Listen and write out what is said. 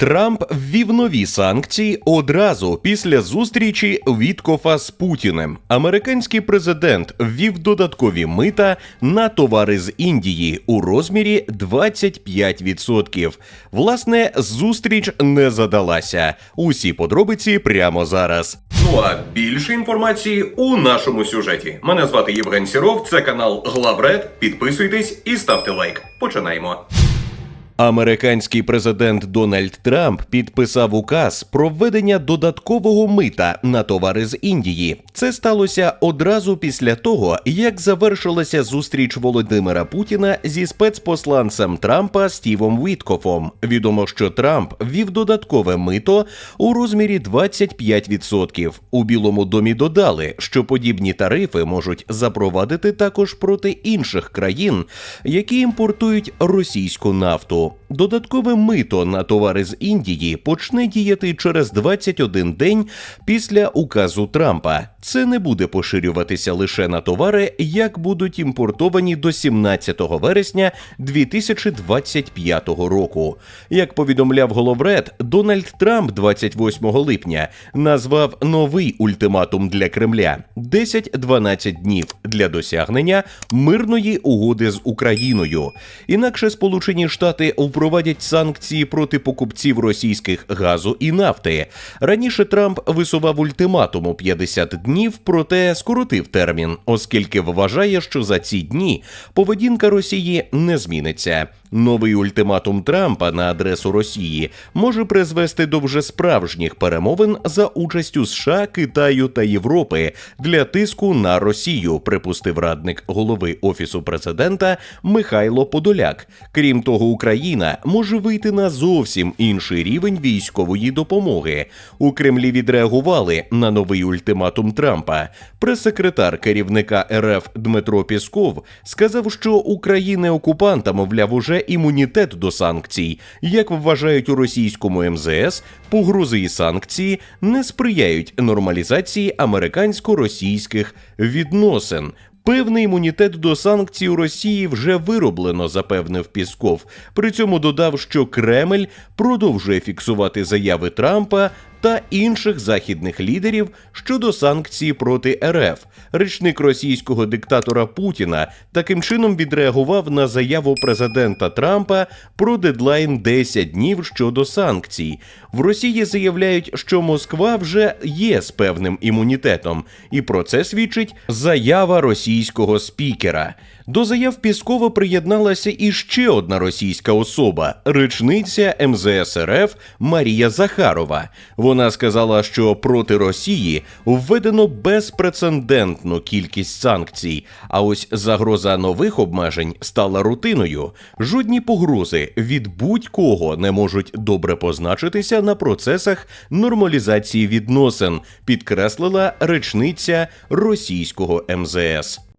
Трамп ввів нові санкції одразу після зустрічі Віткофа з Путіним. Американський президент ввів додаткові мита на товари з Індії у розмірі 25%. Власне, зустріч не задалася. Усі подробиці прямо зараз. Ну а більше інформації у нашому сюжеті. Мене звати Євген Сіров. Це канал Главред. Підписуйтесь і ставте лайк. Починаємо. Американський президент Дональд Трамп підписав указ про введення додаткового мита на товари з Індії. Це сталося одразу після того, як завершилася зустріч Володимира Путіна зі спецпосланцем Трампа Стівом Віткофом. Відомо, що Трамп ввів додаткове мито у розмірі 25%. У Білому домі додали, що подібні тарифи можуть запровадити також проти інших країн, які імпортують російську нафту. Додаткове мито на товари з Індії почне діяти через 21 день після указу Трампа. Це не буде поширюватися лише на товари, як будуть імпортовані до 17 вересня 2025 року. Як повідомляв Головред, Дональд Трамп 28 липня назвав новий ультиматум для Кремля 10-12 днів для досягнення мирної угоди з Україною. Інакше Сполучені Штати впровадять санкції проти покупців російських газу і нафти. Раніше Трамп висував ультиматум у 50 днів, проте скоротив термін, оскільки вважає, що за ці дні поведінка Росії не зміниться. Новий ультиматум Трампа на адресу Росії може призвести до вже справжніх перемовин за участю США, Китаю та Європи для тиску на Росію, припустив радник голови офісу президента Михайло Подоляк. Крім того, Може вийти на зовсім інший рівень військової допомоги. У Кремлі відреагували на новий ультиматум Трампа. Прес-секретар керівника РФ Дмитро Пісков сказав, що України окупанта, мовляв, уже імунітет до санкцій. Як вважають у російському МЗС, погрози і санкції не сприяють нормалізації американсько-російських відносин. Певний імунітет до санкцій у Росії вже вироблено, запевнив Пісков. При цьому додав, що Кремль продовжує фіксувати заяви Трампа та інших західних лідерів щодо санкцій проти РФ. Речник російського диктатора Путіна таким чином відреагував на заяву президента Трампа про дедлайн 10 днів щодо санкцій. В Росії заявляють, що Москва вже є з певним імунітетом, і про це свідчить заява російського спікера. До заяв Піскова приєдналася і ще одна російська особа речниця МЗС РФ Марія Захарова. Вона сказала, що проти Росії введено безпрецедентну кількість санкцій. А ось загроза нових обмежень стала рутиною. Жодні погрози від будь-кого не можуть добре позначитися на процесах нормалізації відносин, підкреслила речниця російського МЗС.